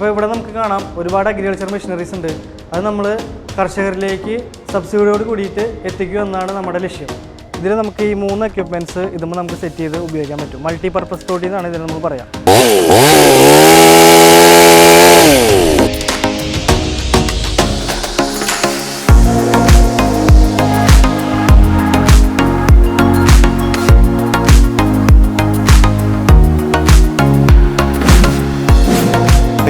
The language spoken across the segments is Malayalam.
ഇപ്പോൾ ഇവിടെ നമുക്ക് കാണാം ഒരുപാട് അഗ്രികൾച്ചർ മെഷീനറീസ് ഉണ്ട്. അത് നമ്മൾ കർഷകരിലേക്ക് സബ്സിഡിയോട് കൂടിയിട്ട് എത്തിക്കുക എന്നാണ് നമ്മുടെ ലക്ഷ്യം. ഇതിൽ നമുക്ക് ഈ മൂന്ന് എക്യുപ്മെന്റ്സ് ഇതുമ്പോൾ നമുക്ക് സെറ്റ് ചെയ്ത് ഉപയോഗിക്കാൻ പറ്റും. മൾട്ടി പർപ്പസ് തോട്ടി എന്നാണ് ഇതിൽ നമുക്ക് പറയാം.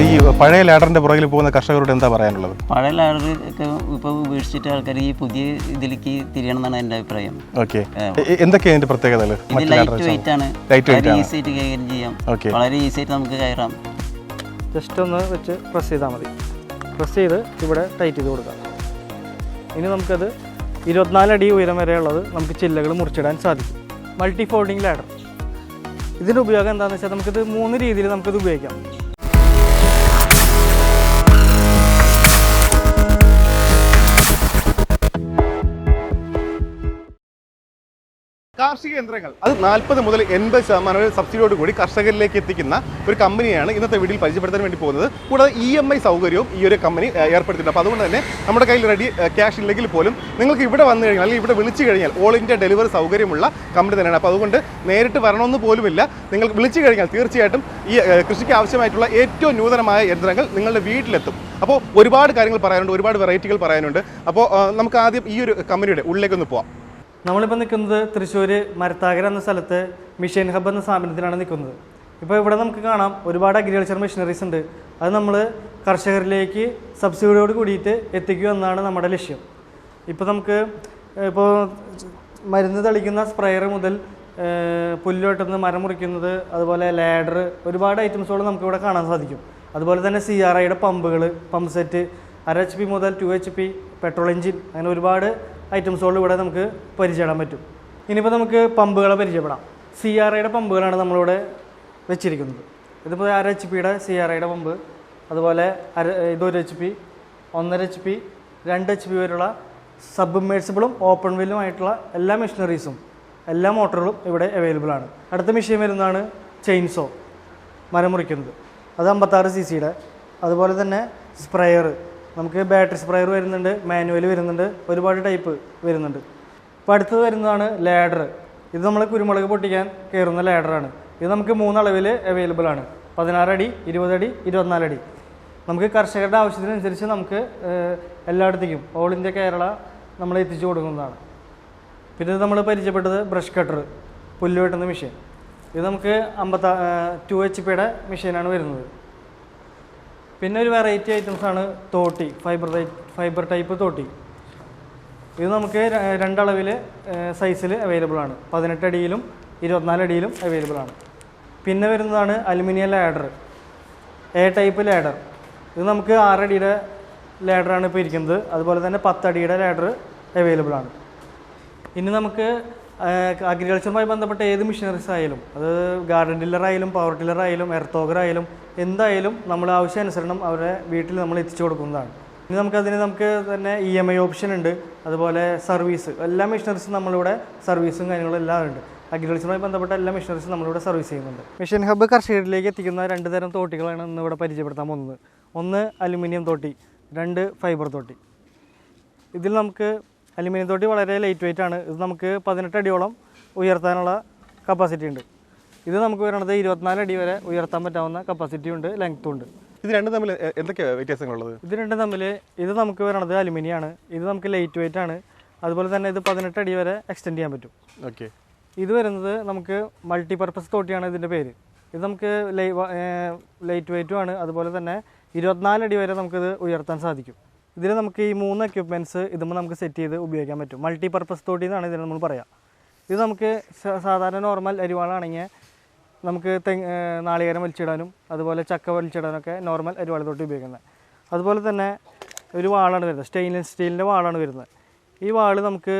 ഈ പഴയ ലാഡറിന്റെ പുറകിൽ പോകുന്ന കർഷകരോട് എന്താ പറയാനുള്ളത്? പഴയ ലാഡർ ഒക്കെ ഇപ്പോൾ ഉപേക്ഷിച്ചിട്ട് ആൾക്കാർ ഈ പുതിയ ഇതിലേക്ക് തിരിയണം എന്നാണ് എന്റെ അഭിപ്രായം. ഓക്കെ. എന്തൊക്കെയാണ് ഇതിന്റെ പ്രത്യേകതകൾ ഇത് ലൈറ്റ് വെയിറ്റ് ആണ്. വളരെ ആണ്. ഈസി ആയിട്ട് കൈകാര്യം ചെയ്യാം. Okay. വളരെ ഈസി ആയിട്ട് നമുക്ക് കയറാം. ജസ്റ്റ് ഒന്ന് വെച്ച് പ്രസ് ചെയ്താൽ മതി. പ്രസ് ചെയ്ത് ഇവിടെ ടൈറ്റ് ചെയ്ത് കൊടുക്കാം. ഇനി നമുക്കത് ഇരുപത്തിനാല് അടി ഉയരം വരെയുള്ളത് നമുക്ക് ചില്ലകൾ മുറിച്ചിടാൻ സാധിക്കും. മൾട്ടി ഫോൾഡിംഗ് ലാഡർ ഇതിന്റെ ഉപയോഗം എന്താണെന്ന് വെച്ചാൽ നമുക്കിത് മൂന്ന് രീതിയിൽ നമുക്കിത് ഉപയോഗിക്കാം. കാർഷിക യന്ത്രങ്ങൾ അത് നാൽപ്പത് മുതൽ എൺപത് ശതമാനം സബ്സിഡിയോട് കൂടി കർഷകരിലേക്ക് എത്തിക്കുന്ന ഒരു കമ്പനിയാണ് ഇന്നത്തെ വീഡിയോയിൽ പരിചയപ്പെടുത്താൻ വേണ്ടി പോകുന്നത്. കൂടാതെ ഇ എം ഐ സൗകര്യവും ഈ ഒരു കമ്പനി ഏർപ്പെടുത്തിയിട്ടുണ്ട്. അപ്പോൾ അതുകൊണ്ട് തന്നെ നമ്മുടെ കയ്യിൽ റെഡി ക്യാഷ് ഇല്ലെങ്കിൽ പോലും നിങ്ങൾക്ക് ഇവിടെ വന്നു കഴിഞ്ഞാൽ അല്ലെങ്കിൽ ഇവിടെ വിളിച്ചു കഴിഞ്ഞാൽ ഓൾ ഇന്ത്യ ഡെലിവറി സൗകര്യമുള്ള കമ്പനി തന്നെയാണ്. അപ്പോൾ അതുകൊണ്ട് നേരിട്ട് വരണമെന്ന് പോലുമില്ല. നിങ്ങൾ വിളിച്ചു കഴിഞ്ഞാൽ തീർച്ചയായിട്ടും ഈ കൃഷിക്ക് ആവശ്യമായിട്ടുള്ള ഏറ്റവും നൂതനമായ യന്ത്രങ്ങൾ നിങ്ങളുടെ വീട്ടിലെത്തും. അപ്പോൾ ഒരുപാട് കാര്യങ്ങൾ പറയാനുണ്ട് ഒരുപാട് വെറൈറ്റികൾ പറയാനുണ്ട്. അപ്പോൾ നമുക്ക് ആദ്യം ഈ ഒരു കമ്പനിയുടെ ഉള്ളിലേക്കൊന്ന് പോവാം. നമ്മളിപ്പോൾ നിൽക്കുന്നത് തൃശ്ശൂർ മരത്താകര എന്ന സ്ഥലത്ത് മിഷൻ ഹബ് എന്ന സ്ഥാപനത്തിലാണ് നിൽക്കുന്നത്. ഇപ്പോൾ ഇവിടെ നമുക്ക് കാണാം ഒരുപാട് അഗ്രികൾച്ചർ മെഷീനറീസ് ഉണ്ട്. അത് നമ്മൾ കർഷകരിലേക്ക് സബ്സിഡിയോട് കൂടിയിട്ട് എത്തിക്കുക എന്നാണ് നമ്മുടെ ലക്ഷ്യം. ഇപ്പോൾ നമുക്ക് ഇപ്പോൾ മരുന്ന് തളിക്കുന്ന സ്പ്രെയർ മുതൽ പുല്ല് മരം മുറിക്കുന്നത് അതുപോലെ ലാഡർ ഒരുപാട് ഐറ്റംസുകൾ നമുക്കിവിടെ കാണാൻ സാധിക്കും. അതുപോലെ തന്നെ സി ആർ ഐയുടെ പമ്പുകൾ പമ്പ് സെറ്റ് അര എച്ച് പി മുതൽ two H P petrol engine അങ്ങനെ ഒരുപാട് ഐറ്റംസുകൾ ഇവിടെ നമുക്ക് പരിചയപ്പെടാൻ പറ്റും. ഇനിയിപ്പോൾ നമുക്ക് പമ്പുകളെ പരിചയപ്പെടാം. സി ആർ ഐയുടെ പമ്പുകളാണ് നമ്മളിവിടെ വെച്ചിരിക്കുന്നത്. ഇതിപ്പോൾ അര എച്ച് പിയുടെ സി ആർ ഐയുടെ പമ്പ്. അതുപോലെ അര ഇതൊരു എച്ച് പി ഒന്നര എച്ച് പി രണ്ട് എച്ച് പി വരെയുള്ള സബ്മേഴ്സിബിളും ഓപ്പൺ വെല്ലുമായിട്ടുള്ള എല്ലാ മെഷീനറീസും എല്ലാ മോട്ടറുകളും ഇവിടെ അവൈലബിൾ ആണ്. അടുത്ത മെഷീൻ വരുന്നതാണ് ചെയിൻസോ മരം മുറിക്കുന്നത്. അത് അമ്പത്താറ് സി സിയുടെ അതുപോലെ തന്നെ സ്പ്രെയർ നമുക്ക് ബാറ്ററി സ്പ്രയർ വരുന്നുണ്ട് മാനുവൽ വരുന്നുണ്ട് ഒരുപാട് ടൈപ്പ് വരുന്നുണ്ട്. ഇപ്പോൾ അടുത്തത് വരുന്നതാണ് ലാഡർ ഇത് നമ്മൾ കുരുമുളക് പൊട്ടിക്കാൻ കയറുന്ന ലാഡറാണ്. ഇത് നമുക്ക് മൂന്നളവിൽ അവൈലബിൾ ആണ്. പതിനാറടി ഇരുപതടി ഇരുപത്തിനാലടി. നമുക്ക് കർഷകരുടെ ആവശ്യത്തിനനുസരിച്ച് നമുക്ക് എല്ലായിടത്തേക്കും ഓൾ ഇന്ത്യ കേരള നമ്മൾ എത്തിച്ചു കൊടുക്കുന്നതാണ്. പിന്നെ നമ്മൾ പരിചയപ്പെട്ടത് ബ്രഷ് കട്ടർ പുല്ല് വെട്ടുന്ന മെഷീൻ. ഇത് നമുക്ക് അമ്പത്താ ടു എച്ച് പിയുടെ മെഷീനാണ് വരുന്നത്. പിന്നെ ഒരു വെറൈറ്റി ആണ് തോട്ടി ഫൈബർ ഫൈബർ ടൈപ്പ് തോട്ടി. ഇത് നമുക്ക് രണ്ടളവിൽ സൈസിൽ അവൈലബിൾ ആണ്. പതിനെട്ട് അടിയിലും ഇരുപത്തിനാല് അടിയിലും അവൈലബിൾ ആണ്. പിന്നെ വരുന്നതാണ് aluminium ladder A type ladder ഇത് നമുക്ക് ആറടിയുടെ ലാഡറാണ് ഇപ്പോൾ ഇരിക്കുന്നത്. അതുപോലെ തന്നെ പത്തടിയുടെ ലാഡർ അവൈലബിൾ ആണ്. ഇനി നമുക്ക് അഗ്രികൾച്ചറുമായി ബന്ധപ്പെട്ട ഏത് മിഷനറീസ് ആയാലും അത് ഗാർഡൻ ടില്ലർ ആയാലും പവർ ടില്ലർ ആയാലും എർത്തോഗർ ആയാലും എന്തായാലും നമ്മൾ ആവശ്യാനുസരണം അവരെ വീട്ടിൽ നമ്മൾ എത്തിച്ചു കൊടുക്കുന്നതാണ്. ഇനി നമുക്കതിന് നമുക്ക് തന്നെ ഇ എം ഐ ഓപ്ഷൻ ഉണ്ട് അതുപോലെ സർവീസ് എല്ലാ മെഷീനറീസും നമ്മളിവിടെ സർവീസും കാര്യങ്ങളും എല്ലാം ഉണ്ട്. അഗ്രികൾച്ചറുമായി ബന്ധപ്പെട്ട എല്ലാ മെഷീനറീസും നമ്മളിവിടെ സർവീസ് ചെയ്യുന്നുണ്ട്. മെഷീൻ ഹബ്ബ് കർഷകരിലേക്ക് എത്തിക്കുന്ന രണ്ട് തരം തോട്ടികളാണ് ഇന്ന് ഇവിടെ പരിചയപ്പെടുത്താൻ പോകുന്നത്. ഒന്ന് അലുമിനിയം തോട്ടി രണ്ട് ഫൈബർ തോട്ടി. ഇതിൽ നമുക്ക് അലുമിനിയം തോട്ടി വളരെ ലൈറ്റ് വെയിറ്റ് ആണ്. ഇത് നമുക്ക് പതിനെട്ട് അടിയോളം ഉയർത്താനുള്ള കപ്പാസിറ്റി ഉണ്ട്. ഇത് നമുക്ക് വരണത് ഇരുപത്തിനാല് അടി വരെ ഉയർത്താൻ പറ്റാവുന്ന കപ്പാസിറ്റി ഉണ്ട് ലെങ്ത്തും ഉണ്ട്. ഇത് രണ്ടും തമ്മിൽ എന്തൊക്കെയാണ് വ്യത്യാസങ്ങളുള്ളത്? ഇത് രണ്ടും തമ്മിൽ ഇത് നമുക്ക് വരണത് അലുമിനിയം ആണ് ഇത് നമുക്ക് ലൈറ്റ് വെയിറ്റ് ആണ്. അതുപോലെ തന്നെ ഇത് പതിനെട്ട് അടി വരെ എക്സ്റ്റെൻഡ് ചെയ്യാൻ പറ്റും. ഓക്കെ. ഇത് വരുന്നത് നമുക്ക് മൾട്ടിപർപ്പസ് തോട്ടിയാണ് ഇതിന്റെ പേര്. ഇത് നമുക്ക് ലൈറ്റ് വെയിറ്റും ആണ്. അതുപോലെ തന്നെ ഇരുപത്തിനാല് അടി വരെ നമുക്കിത് ഉയർത്താൻ സാധിക്കും. ഇതിൽ നമുക്ക് ഈ മൂന്ന് എക്യുപ്മെന്റ്സ് ഇതുമ്പോൾ നമുക്ക് സെറ്റ് ചെയ്ത് ഉപയോഗിക്കാൻ പറ്റും. മൾട്ടി പർപ്പസ് തോട്ടി എന്നാണ് ഇതിൽ നമ്മൾ പറയാം. ഇത് നമുക്ക് സാധാരണ നോർമൽ അരിവാളാണെങ്കിൽ നമുക്ക് തെങ്ങ് നാളികേരം വലിച്ചിടാനും അതുപോലെ ചക്ക വലിച്ചിടാനൊക്കെ നോർമൽ അരിവാള തോട്ടി ഉപയോഗിക്കുന്നത് അതുപോലെ തന്നെ ഒരു വാളാണ് വരുന്നത്. സ്റ്റെയിൻലെസ് സ്റ്റീലിന്റെ വാളാണ് വരുന്നത്. ഈ വാൾ നമുക്ക്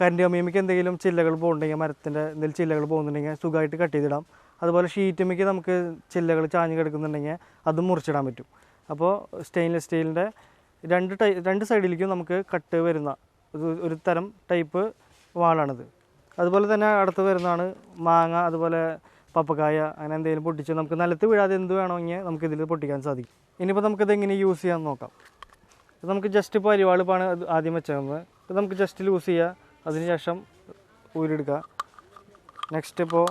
കരണ്ടി കമ്മിയമ്മയ്ക്ക് എന്തെങ്കിലും ചില്ലകൾ പോകുന്നുണ്ടെങ്കിൽ മരത്തിന്റെ എന്തെങ്കിലും ചില്ലകൾ പോകുന്നുണ്ടെങ്കിൽ സുഖമായിട്ട് കട്ട് ചെയ്തിടാം. അതുപോലെ ഷീറ്റുമ്മയ്ക്ക് നമുക്ക് ചില്ലകൾ ചാഞ്ഞ് കിടക്കുന്നുണ്ടെങ്കിൽ അതും മുറിച്ചിടാൻ പറ്റും. അപ്പോൾ സ്റ്റെയിൻലെസ് സ്റ്റീലിന്റെ രണ്ട് ടൈ രണ്ട് സൈഡിലേക്കും നമുക്ക് കട്ട് വരുന്ന ഒരു- തരം ടൈപ്പ് വാളാണിത്. അതുപോലെ തന്നെ അടുത്ത് വരുന്നതാണ് മാങ്ങ അതുപോലെ പപ്പക്കായ അങ്ങനെ എന്തെങ്കിലും പൊട്ടിച്ച് നമുക്ക് നിലത്ത് വീഴാതെ എന്ത് വേണമെങ്കിൽ നമുക്ക് ഇതിൽ പൊട്ടിക്കാൻ സാധിക്കും. ഇനിയിപ്പോൾ നമുക്കിത് എങ്ങനെ യൂസ് ചെയ്യാൻ നോക്കാം. ഇത് നമുക്ക് ജസ്റ്റ് ഇപ്പോൾ അരിവാളിപ്പാണ് ആദ്യം വെച്ചിരുന്നത് ഇത് നമുക്ക് ജസ്റ്റ് ലൂസ് ചെയ്യുക അതിനുശേഷം ഊരിയെടുക്കുക നെക്സ്റ്റ് ഇപ്പോൾ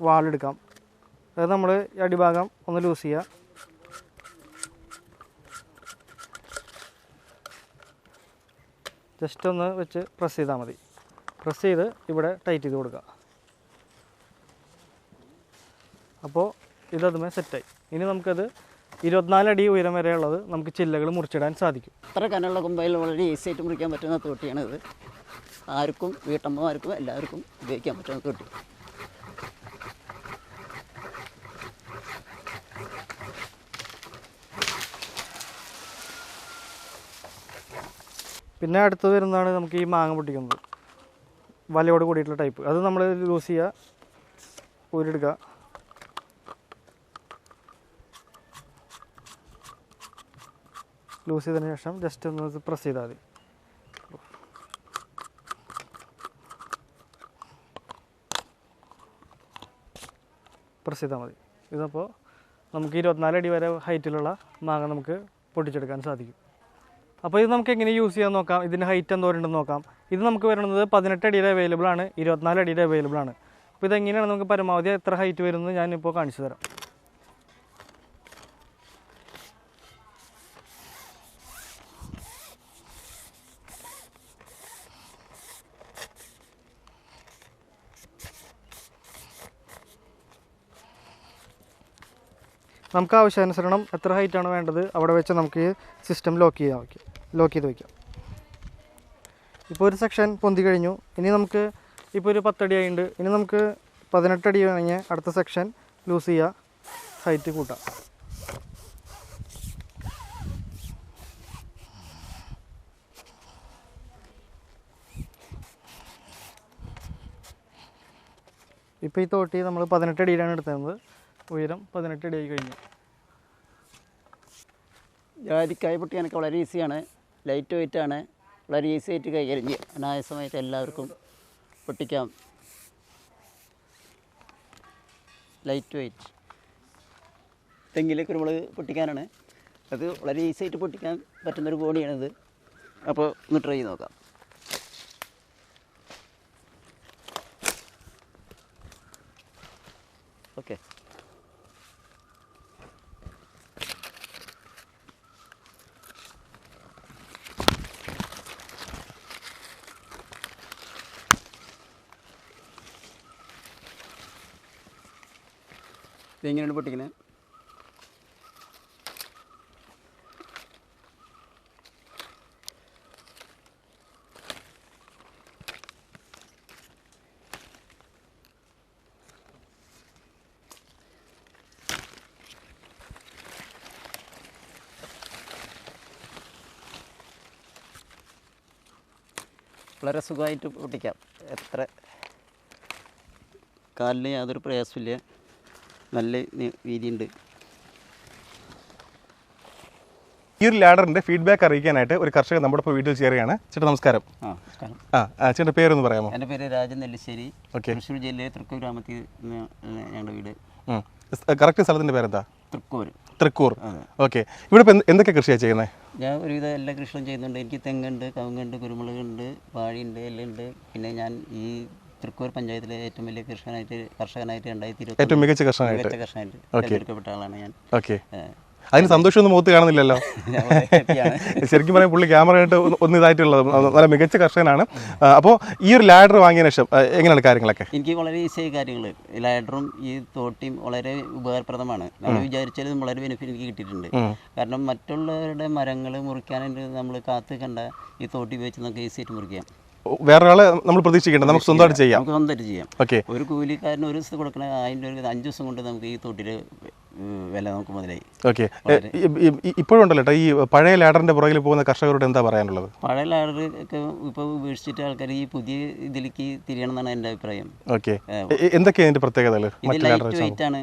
വാളെടുക്കാം. അത് നമ്മൾ അടിഭാഗം ഒന്ന് ലൂസ് ചെയ്യുക ജസ്റ്റ് ഒന്ന് വെച്ച് പ്രസ് ചെയ്താൽ മതി. പ്രസ് ചെയ്ത് ഇവിടെ ടൈറ്റ് ചെയ്ത് കൊടുക്കുക. അപ്പോൾ ഇതതുമേ സെറ്റായി. ഇനി നമുക്കത് ഇരുപത്തിനാലടി ഉയരം വരെയുള്ളത് നമുക്ക് ചില്ലകൾ മുറിച്ചിടാൻ സാധിക്കും. അത്ര കനുള്ള കുമ്പയിൽ വളരെ ഈസി ആയിട്ട് മുറിക്കാൻ പറ്റുന്ന തൊട്ടിയാണിത്. ആർക്കും വീട്ടമ്മമാർക്കും എല്ലാവർക്കും ഉപയോഗിക്കാൻ പറ്റുന്ന തോട്ടി. പിന്നെ അടുത്ത് വരുന്നതാണ് നമുക്ക് ഈ മാങ്ങ പൊട്ടിക്കുന്നത്. വലയോട് കൂടിയിട്ടുള്ള ടൈപ്പ് അത് നമ്മൾ ലൂസ് ചെയ്യുക ഊരിടുക ലൂസ് ചെയ്തതിന് ശേഷം ജസ്റ്റ് ഒന്ന് പ്രസ് ചെയ്താൽ മതി. പ്രസ് ചെയ്താൽ മതി. ഇതപ്പോൾ നമുക്ക് ഇരുപത്തിനാല് അടി വരെ ഹൈറ്റിലുള്ള മാങ്ങ നമുക്ക് പൊട്ടിച്ചെടുക്കാൻ സാധിക്കും. അപ്പോൾ ഇത് നമുക്ക് എങ്ങനെ യൂസ് ചെയ്യാൻ നോക്കാം? ഇതിന്റെ ഹൈറ്റ് എന്തോരുണ്ടെന്ന് നോക്കാം. ഇത് നമുക്ക് വരുന്നത് പതിനെട്ട് അടിയിൽ അവൈലബിൾ ആണ് ഇരുപത്തിനാല് അടിയിൽ അവൈലബിൾ ആണ്. അപ്പോൾ ഇതെങ്ങനെയാണ് നമുക്ക് പരമാവധി എത്ര ഹൈറ്റ് വരുന്നത് ഞാനിപ്പോൾ കാണിച്ചു തരാം. നമുക്ക് ആവശ്യാനുസരണം എത്ര ഹൈറ്റാണ് വേണ്ടത്? അവിടെ വെച്ച് നമുക്ക് സിസ്റ്റം ലോക്ക് ചെയ്യാൻ വയ്ക്കാം ലോക്ക് ചെയ്ത് വയ്ക്കാം ഇപ്പോൾ ഒരു സെക്ഷൻ പൊന്തി കഴിഞ്ഞു. ഇനി നമുക്ക് ഇപ്പോൾ ഒരു പത്തടി ആയിട്ടുണ്ട് ഇനി നമുക്ക് പതിനെട്ടടി കഴിഞ്ഞ് അടുത്ത സെക്ഷൻ ലൂസ് ചെയ്യുക ഹൈറ്റ് കൂട്ടാം. ഇപ്പോൾ ഈ തോട്ടി നമ്മൾ പതിനെട്ട് അടിയിലാണ് എടുത്തത് ഉയരം പതിനെട്ട് അടി ആയി കഴിഞ്ഞു. ജാതിക്കായ എനിക്ക് വളരെ ഈസിയാണ് ലൈറ്റ് വെയിറ്റാണ്. വളരെ ഈസി ആയിട്ട് കൈകാര്യം ചെയ്യാം അനായാസമായിട്ട് എല്ലാവർക്കും പൊട്ടിക്കാം. ലൈറ്റ് വെയിറ്റ് തെങ്ങിലേക്ക് നമ്മൾ പൊട്ടിക്കാനാണ്. അത് വളരെ ഈസി ആയിട്ട് പൊട്ടിക്കാൻ പറ്റുന്നൊരു ബോഡിയാണിത് അപ്പോൾ ഒന്ന് ട്രൈ ചെയ്ത് നോക്കാം ഓക്കെ ഇതെങ്ങനെയാണ് പൊട്ടിക്കുന്നത് വളരെ സുഖമായിട്ട് പൊട്ടിക്കാം. എത്ര കാലിന് യാതൊരു പ്രയാസമില്ല നല്ല വീതിയുണ്ട് ഈ ഒരു ലാഡറിന്റെ ഫീഡ്ബാക്ക് അറിയിക്കാനായിട്ട് ഒരു കർഷകൻ നമ്മുടെ ഇപ്പോൾ വീട്ടിൽ ചേരുകയാണ്. ചേട്ടാ നമസ്കാരം. ആ ചേട്ടന്റെ പേരൊന്ന് പറയാമോ? എന്റെ പേര് രാജൻ നെല്ലിശ്ശേരി. ഓക്കെ. തൃശ്ശൂർ ജില്ലയിലെ തൃക്കൂർ ഗ്രാമത്തിൽ ഞങ്ങളുടെ വീട്. കറക്റ്റ് സ്ഥലത്തിന്റെ പേരെന്താ? തൃക്കൂർ. തൃക്കൂർ. ഓക്കെ. ഇവിടെ ഇപ്പോൾ എന്തൊക്കെ കൃഷിയാണ് ചെയ്യുന്നത് ഞാൻ ഒരുവിധം എല്ലാ കൃഷികളും ചെയ്യുന്നുണ്ട്. എനിക്ക് തെങ്ങുണ്ട് കവുങ്ങുണ്ട് കുരുമുളകുണ്ട് വാഴയുണ്ട് എല്ലാം ഉണ്ട് പിന്നെ ഞാൻ ഈ തൃക്കൂർ പഞ്ചായത്തിലെ ഏറ്റവും വലിയ കർഷകനായിട്ട് കർഷകനായിട്ട് രണ്ടായിരത്തി ഇരുപത്തി ഏറ്റവും മികച്ച കർഷകനായിട്ട്. മികച്ച കർഷകനായിട്ട് തിരഞ്ഞെടുക്കപ്പെട്ട ആളാണ് ഞാൻ. ഓക്കെ. അതിന് സന്തോഷമൊന്നും മുഖത്ത് കാണുന്നില്ലല്ലോ? ശരിക്കും പറയാൻ പുള്ളി ക്യാമറ ആയിട്ട് ഒന്ന് ഇതായിട്ടുള്ളത്. നല്ല മികച്ച കർഷകനാണ്. അപ്പോൾ ഈ ഒരു ലാഡർ വാങ്ങിയതിന് ശേഷം എങ്ങനെയാണ് കാര്യങ്ങളൊക്കെ? എനിക്ക് വളരെ ഈസിയായ കാര്യങ്ങൾ ലാഡറും ഈ തോട്ടിയും വളരെ ഉപകാരപ്രദമാണ്. നമ്മൾ വിചാരിച്ചാലും വളരെ ബെനിഫിറ്റ് എനിക്ക് കിട്ടിയിട്ടുണ്ട്. കാരണം മറ്റുള്ളവരുടെ മരങ്ങൾ മുറിക്കാനായിട്ട് നമ്മൾ കാത്ത് കണ്ട ഈ തോട്ടി ഉപയോഗിച്ച് നമുക്ക് ഈസിയായിട്ട് മുറിക്കാം. വേറെ ആളെ നമ്മൾ പ്രതീക്ഷിക്കേണ്ട നമുക്ക് സ്വന്തമായിട്ട് ചെയ്യാം. നമുക്ക് സ്വന്തമായിട്ട് ചെയ്യാം. ഓക്കെ ഒരു കൂലിക്കാരന് ഒരു ദിവസം കൊടുക്കണ അതിന്റെ ഒരു അഞ്ച് ദിവസം കൊണ്ട് നമുക്ക് ഈ തോട്ടിൽ വില നമുക്ക് മുതലായി ഓക്കെ ഇപ്പോഴും ഉണ്ടല്ലോ ഈ പഴയ ലാഡറിന്റെ പുറകിൽ പോകുന്ന കർഷകരോട് എന്താ പറയാനുള്ളത്? പഴയ ലാഡർ ഒക്കെ ഇപ്പോൾ ഉപേക്ഷിച്ചിട്ട് ആൾക്കാർ ഈ പുതിയ ഇതിലേക്ക് തിരിയണം എന്നാണ് എന്റെ അഭിപ്രായം. ഓക്കെ. എന്തൊക്കെയാണ് ഇതിന്റെ പ്രത്യേകതകൾ? ലൈറ്റ് വെയിറ്റ് ആണ്.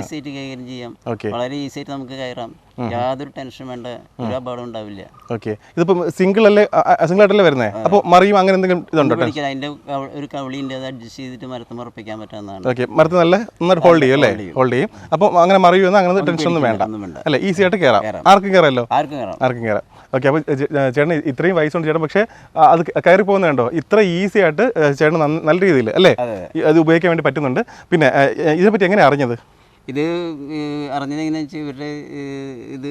ഈസി ആയിട്ട് കൈകാര്യം ചെയ്യാം. വളരെ ഈസി ആയിട്ട് നമുക്ക് കയറാം. യാതൊരു ടെൻഷൻ വേണ്ട ഒരു അപകടം ഉണ്ടാവില്ല. ഓക്കെ. ഇതിപ്പോ സിംഗിൾ അല്ലേ സിംഗിൾ ആയിട്ടല്ലേ വരുന്നേ? അപ്പോൾ മറിയും അങ്ങനെ എന്തെങ്കിലും ഇതുണ്ടോ? അതിന്റെ ഒരു കവളിന്റെ അത് അഡ്ജസ്റ്റ് ചെയ്തിട്ട് മരത്ത് ഉറപ്പിക്കാൻ പറ്റാവുന്നതാണ്. ഓക്കെ. മരത്ത് നല്ല നന്നായിട്ട് ഹോൾഡ് ചെയ്യും അല്ലേ? ഹോൾഡ് ചെയ്യും. അപ്പോൾ അങ്ങനെ മറിയുമെന്ന് അങ്ങനെ ടെൻഷൻ ഒന്നും വേണ്ട. അല്ലെ? ഈസി ആയിട്ട് കയറാം. ആർക്കും കയറാമല്ലോ ആർക്കും കയറാം ഓക്കെ അപ്പോൾ ചേട്ടൻ ഇത്രയും വയസ്സുണ്ട് ചേട്ടൻ പക്ഷേ അത് കയറി പോകുന്നുണ്ടോ ഇത്ര ഈസി ആയിട്ട് ചേട്ടൻ നല്ല രീതിയിൽ അല്ലേ? അത് ഉപയോഗിക്കാൻ വേണ്ടി പറ്റുന്നുണ്ട്. പിന്നെ ഇതിനെ ഇതിനെപ്പറ്റി എങ്ങനെ അറിഞ്ഞത്? ഇത് അറിഞ്ഞത് എങ്ങനെയാ വെച്ചാൽ ഇവരുടെ ഇത്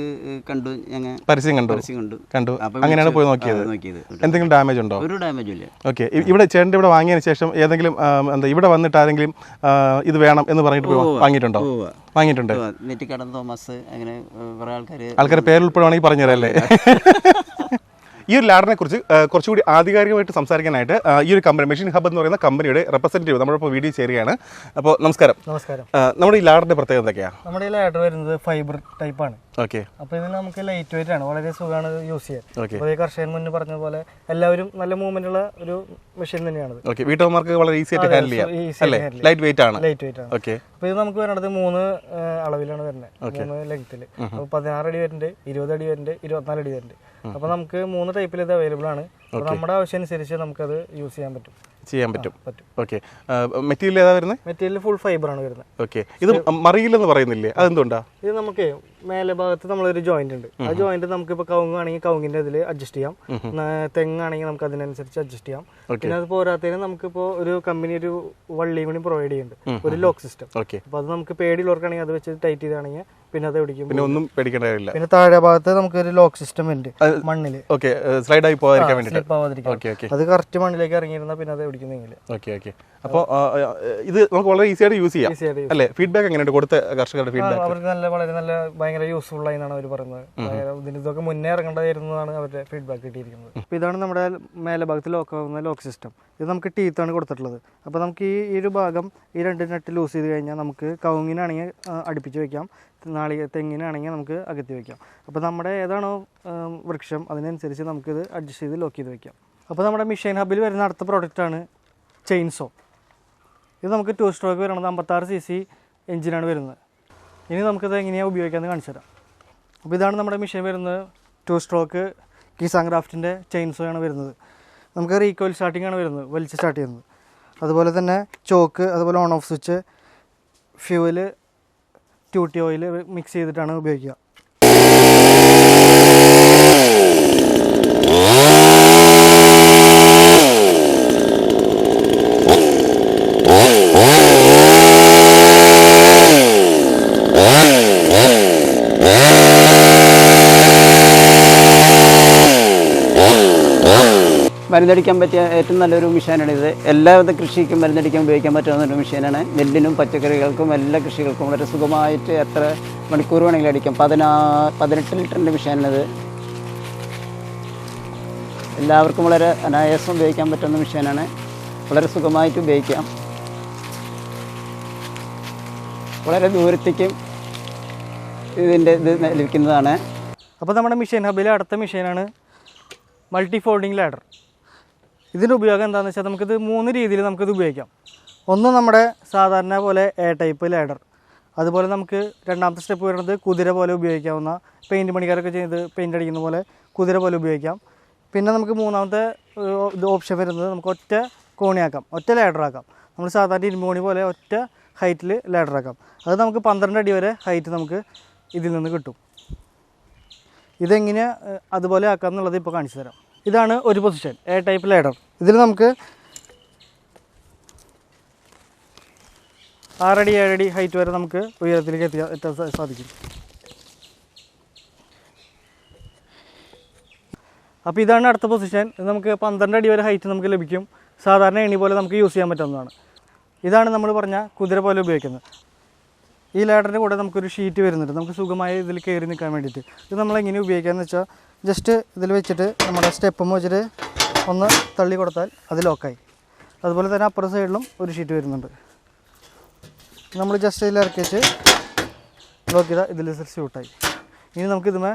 കണ്ടു ഞങ്ങൾ പരസ്യം കണ്ടു. പരസ്യം കണ്ടു. കണ്ടു. അങ്ങനെയാണ് പോയി. നോക്കിയത്. നോക്കിയത്. എന്തെങ്കിലും ഡാമേജ് ഉണ്ടോ? ഒരു ഡാമേജും ഇല്ല. ഓക്കെ. ഇവിടെ ചേട്ടന്റെ ഇവിടെ വാങ്ങിയതിന് ശേഷം ഏതെങ്കിലും എന്താ ഇവിടെ വന്നിട്ട് ആരെങ്കിലും ഇത് വേണം എന്ന് പറഞ്ഞിട്ട് വാങ്ങിയിട്ടുണ്ടോ. വാങ്ങിയിട്ടുണ്ട്. നെറ്റിക്കടൻ തോമസ് അങ്ങനെ കുറേ ആൾക്കാർ ആൾക്കാരുടെ പേരുൾപ്പെടുവാണെങ്കിൽ പറഞ്ഞുതരല്ലേ ഈ ഒരു ലാഡറിനെ കുറിച്ച് കുറച്ചുകൂടി ആധികാരികമായിട്ട് സംസാരിക്കാനായിട്ട് ഈ ഒരു കമ്പനി മെഷീൻ ഹബ് എന്ന് പറയുന്ന കമ്പനിയുടെ റെപ്രസെന്റേറ്റീവ് നമ്മളിപ്പോൾ വീഡിയോ ചെയ്യുകയാണ് അപ്പോൾ നമസ്കാരം. നമസ്കാരം. നമ്മുടെ ഈ ലാഡറിന്റെ പ്രത്യേകത എന്തൊക്കെയാണ് നമ്മുടെ ഈ ലാഡർ വരുന്നത് ഫൈബർ ടൈപ്പാണ് ഓക്കെ അപ്പോൾ ഇത് നമുക്ക് ലൈറ്റ് വെയിറ്റ് ആണ്. വളരെ സുഖമാണ് യൂസ് ചെയ്യാൻ. കർഷകൻ മുന്നേ പറഞ്ഞ പോലെ എല്ലാവരും നല്ല മൂവ്മെന്റ് ഉള്ള ഒരു മെഷീൻ തന്നെയാണ് വീട്ടമ്മമാർക്ക് വളരെ ഈസി ആയിട്ട് ഹാൻഡിൽ ചെയ്യാം. ലൈറ്റ് വെയിറ്റ് ആണ്. ലൈറ്റ് വെയിറ്റ് ആണ് അപ്പൊ ഇത് നമുക്ക് വരുന്നത് മൂന്ന് അളവിലാണ് വരുന്നത്. മൂന്ന് ലെങ്ത്തിൽ അപ്പോൾ പതിനാറ് അടി വരുന്നുണ്ട് ഇരുപത് അടി വരുന്നുണ്ട് ഇരുപത്തിനാല് അടി വരുന്നുണ്ട്. അപ്പൊ നമുക്ക് മൂന്ന് ടൈപ്പിൽ ഇത് അവൈലബിൾ ആണ്. നമ്മുടെ ആവശ്യം അനുസരിച്ച് നമുക്കത് യൂസ് ചെയ്യാൻ പറ്റും. ചെയ്യാൻ പറ്റും. ഓക്കെ മെറ്റീരിയൽ ഏതാ വരുന്നത് മെറ്റീരിയൽ ഫുൾ ഫൈബർ ആണ് വരുന്നത് ഓക്കെ ഇത് മറിയില്ലെന്ന് പറയുന്നില്ലേ? അതെന്തുകൊണ്ടാ? ഇത് നമുക്ക് മേലെ ഭാഗത്ത് നമ്മളൊരു ജോയിന്റ് ഉണ്ട്. ആ ജോയിന്റ് നമുക്ക് ഇപ്പൊ കവുങ്ങാണെങ്കിൽ കവുങ്ങിന്റെ ഇതിൽ അഡ്ജസ്റ്റ് ചെയ്യാം. തെങ്ങാണെങ്കിൽ നമുക്ക് അതിനനുസരിച്ച് അഡ്ജസ്റ്റ് ചെയ്യാം. പിന്നെ അത് പോരാത്തതിന് നമുക്കിപ്പോ ഒരു കമ്പനി ഒരു വള്ളി കൂടി പ്രൊവൈഡ് ചെയ്യുന്നുണ്ട്. ഒരു ലോക്ക് സിസ്റ്റം അപ്പൊ അത് നമുക്ക് പേടിയുള്ളവർക്കാണെങ്കിൽ അത് വെച്ച് ടൈറ്റ് ചെയ്താണെങ്കിൽ പിന്നെ അത് പിടിക്കും. പിന്നെ ഒന്നും പേടിക്കേണ്ട കാര്യമില്ല. പിന്നെ താഴെ ഭാഗത്ത് നമുക്ക് ഒരു ലോക്ക് സിസ്റ്റം ഉണ്ട് മണ്ണിൽ. ഓക്കെ ആയി പോകാതിരിക്കാൻ വേണ്ടിയിട്ട് അത് കറക്റ്റ് മണ്ണിലേക്ക് ഇറങ്ങിയിരുന്നാൽ പിന്നെ അത് പിടിക്കുന്നെങ്കിൽ ഓക്കെ ഓക്കെ. അപ്പോൾ ഇത് നമുക്ക് വളരെ ഈസി ആയിട്ട് യൂസ് ചെയ്യാം. അല്ലെ? ഫീഡ്ബാക്ക് എങ്ങനെയുണ്ട്? കൊടുത്ത കർഷകരുടെ ഫീഡ്ബാക്ക് അവർക്ക് നല്ല വളരെ നല്ല ഭയങ്കര യൂസ്ഫുൾ ആയി എന്നാണ് അവർ പറയുന്നത്. ഇതിന് ഇതൊക്കെ മുന്നേ ഇറങ്ങേണ്ടതായിരുന്നതാണ് അവരുടെ ഫീഡ്ബാക്ക് കിട്ടിയിരിക്കുന്നത്. അപ്പോൾ ഇതാണ് നമ്മുടെ മേലെ ഭാഗത്ത് ലോക്ക് ആവുന്ന ലോക്ക് സിസ്റ്റം ഇത് നമുക്ക് ടീത്താണ് കൊടുത്തിട്ടുള്ളത്. അപ്പോൾ നമുക്ക് ഈ ഈ ഒരു ഭാഗം ഈ രണ്ട് നെറ്റ് ലൂസ് ചെയ്ത് കഴിഞ്ഞാൽ നമുക്ക് കവുങ്ങിനാണെങ്കിൽ ആ, അടുപ്പിച്ച് വെക്കാം. നാളിക തെങ്ങിനാണെങ്കിൽ നമുക്ക് അകത്തി വയ്ക്കാം. അപ്പോൾ നമ്മുടെ ഏതാണോ വൃക്ഷം അതിനനുസരിച്ച് നമുക്കിത് അഡ്ജസ്റ്റ് ചെയ്ത് ലോക്ക് ചെയ്ത് വയ്ക്കാം. അപ്പോൾ നമ്മുടെ മിഷൈൻ ഹബിൽ വരുന്ന അടുത്ത പ്രോഡക്റ്റാണ് ചെയിൻസോ ഇത് നമുക്ക് ടു സ്ട്രോക്ക് വരുന്നത് അമ്പത്താറ് സി സി എഞ്ചിനാണ് വരുന്നത്. ഇനി നമുക്കിത് എങ്ങനെയാണ് ഉപയോഗിക്കാമെന്ന് കാണിച്ചു തരാം. അപ്പോൾ ഇതാണ് നമ്മുടെ മിഷീൻ വരുന്നത്. ടു സ്ട്രോക്ക് കിസാൻ ക്രാഫ്റ്റിന്റെ ചെയിൻസോ ആണ് വരുന്നത്. നമുക്ക് റീകോയിൽ സ്റ്റാർട്ടിംഗ് ആണ് വരുന്നത് വലിച്ച് സ്റ്റാർട്ട് ചെയ്യുന്നത്. അതുപോലെ തന്നെ ചോക്ക് അതുപോലെ on off switch fuel two T oil mix ചെയ്തിട്ടാണ് ഉപയോഗിക്കുക. മരുന്നടിക്കാൻ പറ്റിയ ഏറ്റവും നല്ലൊരു മെഷീനാണ് ഇത്. എല്ലാവിധ കൃഷിക്കും മരുന്നടിക്കാൻ ഉപയോഗിക്കാൻ പറ്റുന്ന ഒരു മെഷീനാണ്. നെല്ലിനും പച്ചക്കറികൾക്കും എല്ലാ കൃഷികൾക്കും വളരെ സുഖമായിട്ട് എത്ര മണിക്കൂർ വേണമെങ്കിലും അടിക്കാം. പതിനാ പതിനെട്ട് ലിറ്ററിന്റെ മെഷീനാണിത്. എല്ലാവർക്കും വളരെ അനായാസം ഉപയോഗിക്കാൻ പറ്റുന്ന മെഷീനാണ്. വളരെ സുഖമായിട്ട് ഉപയോഗിക്കാം. വളരെ ദൂരത്തേക്കും ഇതിന്റെ ഇത് ലഭിക്കുന്നതാണ് അപ്പോൾ നമ്മുടെ മെഷീൻ ഹബിലെ അടുത്ത മെഷീനാണ് മൾട്ടി ഫോൾഡിംഗ് ലാഡർ. ഇതിന്റെ ഉപയോഗം എന്താണെന്ന് വെച്ചാൽ നമുക്കിത് മൂന്ന് രീതിയിൽ നമുക്കിത് ഉപയോഗിക്കാം. ഒന്ന് നമ്മുടെ സാധാരണ പോലെ എ ടൈപ്പ് ലാഡർ അതുപോലെ നമുക്ക് രണ്ടാമത്തെ സ്റ്റെപ്പ് വരുന്നത് കുതിര പോലെ ഉപയോഗിക്കാവുന്ന പെയിന്റ് പണിക്കാരൊക്കെ ചെയ്ത് പെയിന്റ് അടിക്കുന്ന പോലെ കുതിര പോലെ ഉപയോഗിക്കാം. പിന്നെ നമുക്ക് മൂന്നാമത്തെ ഇത് ഓപ്ഷൻ വരുന്നത് നമുക്ക് ഒറ്റ കോണിയാക്കാം ഒറ്റ ലാഡറാക്കാം നമ്മൾ സാധാരണ ഇരുമ്പോണി പോലെ ഒറ്റ ഹൈറ്റിൽ ലാഡറാക്കാം അത് നമുക്ക് പന്ത്രണ്ട് അടി വരെ ഹൈറ്റ് നമുക്ക് ഇതിൽ നിന്ന് കിട്ടും. ഇതെങ്ങനെ അതുപോലെ ആക്കാം എന്നുള്ളത് ഇപ്പോൾ കാണിച്ചു തരാം. ഇതാണ് ഒരു പൊസിഷൻ എ ടൈപ്പ് ലേഡർ ഇതിൽ നമുക്ക് ആറടി ഏഴടി ഹൈറ്റ് വരെ നമുക്ക് ഉയരത്തിലേക്ക് എത്തിക്കാൻ എത്താൻ സാധിക്കും. അപ്പോൾ ഇതാണ് അടുത്ത പൊസിഷൻ നമുക്ക് പന്ത്രണ്ട് അടി വരെ ഹൈറ്റ് നമുക്ക് ലഭിക്കും. സാധാരണ എണി പോലെ നമുക്ക് യൂസ് ചെയ്യാൻ പറ്റുന്നതാണ്. ഇതാണ് നമ്മൾ പറഞ്ഞ കുതിര പോലെ ഉപയോഗിക്കുന്നത്. ഈ ലാഡറിന്റെ കൂടെ നമുക്കൊരു ഷീറ്റ് വരുന്നുണ്ട്. നമുക്ക് സുഖമായി ഇതിൽ കയറി നിൽക്കാൻ വേണ്ടിയിട്ട്. ഇത് നമ്മൾ എങ്ങനെ ഉപയോഗിക്കാമെന്ന് വെച്ചാൽ ജസ്റ്റ് ഇതിൽ വെച്ചിട്ട് നമ്മുടെ സ്റ്റെപ്പും വെച്ചിട്ട് ഒന്ന് തള്ളി കൊടുത്താൽ അത് ലോക്കായി. അതുപോലെ തന്നെ അപ്പുറ സൈഡിലും ഒരു ഷീറ്റ് വരുന്നുണ്ട്. നമ്മൾ ജസ്റ്റ് ഇതിൽ ഇറക്കി വെച്ച് ലോക്ക് ചെയ്താൽ ഇതിൽ സ്യൂട്ടായി. ഇനി നമുക്കിതുമേ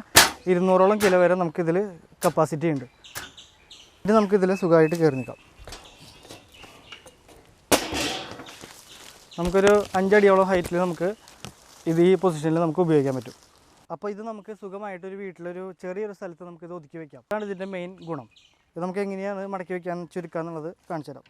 ഇരുന്നൂറോളം കിലോ വരെ നമുക്കിതിൽ കപ്പാസിറ്റി ഉണ്ട്. ഇനി നമുക്കിതിൽ സുഖമായിട്ട് കയറി നിൽക്കാം. നമുക്കൊരു അഞ്ചടിയോളം ഹൈറ്റിൽ നമുക്ക് ഇത് ഈ പൊസിഷനിൽ നമുക്ക് ഉപയോഗിക്കാൻ പറ്റും. അപ്പോൾ ഇത് നമുക്ക് സുഖമായിട്ടൊരു വീട്ടിലൊരു ചെറിയൊരു സ്ഥലത്ത് നമുക്ക് ഇത് ഒതുക്കി വെക്കാം. അതാണ് ഇതിന്റെ മെയിൻ ഗുണം. ഇത് നമുക്ക് എങ്ങനെയാണ് മടക്കി വെക്കാൻ ചുരുക്കുക എന്നുള്ളത് കാണിച്ചു തരാം.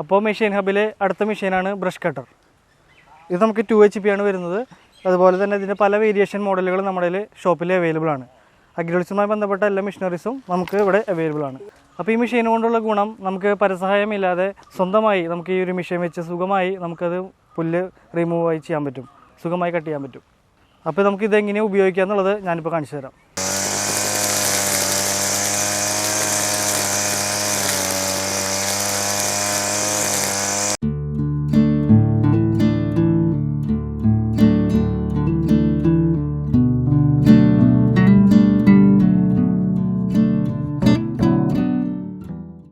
അപ്പോൾ മെഷീൻ ഹബിലെ അടുത്ത മെഷീനാണ് ബ്രഷ് കട്ടർ ഇത് നമുക്ക് ടു എച്ച് പി ആണ് വരുന്നത്. അതുപോലെ തന്നെ ഇതിന്റെ പല വേരിയേഷൻ മോഡലുകൾ നമ്മുടെ ഷോപ്പിൽ അവൈലബിൾ ആണ്. അഗ്രികൾച്ചറുമായി ബന്ധപ്പെട്ട എല്ലാ മെഷീനറീസും നമുക്ക് ഇവിടെ അവൈലബിൾ ആണ്. അപ്പോൾ ഈ മെഷീൻ കൊണ്ടുള്ള ഗുണം നമുക്ക് പരസഹായമില്ലാതെ സ്വന്തമായി നമുക്ക് ഈ ഒരു മെഷീൻ വെച്ച് സുഖമായി നമുക്കത് പുല്ല് റിമൂവ് ആയി ചെയ്യാൻ പറ്റും. സുഖമായി കട്ട് ചെയ്യാൻ പറ്റും. അപ്പോൾ നമുക്ക് ഇതെങ്ങനെ ഉപയോഗിക്കുക എന്നുള്ളത് ഞാനിപ്പോൾ കാണിച്ചു തരാം.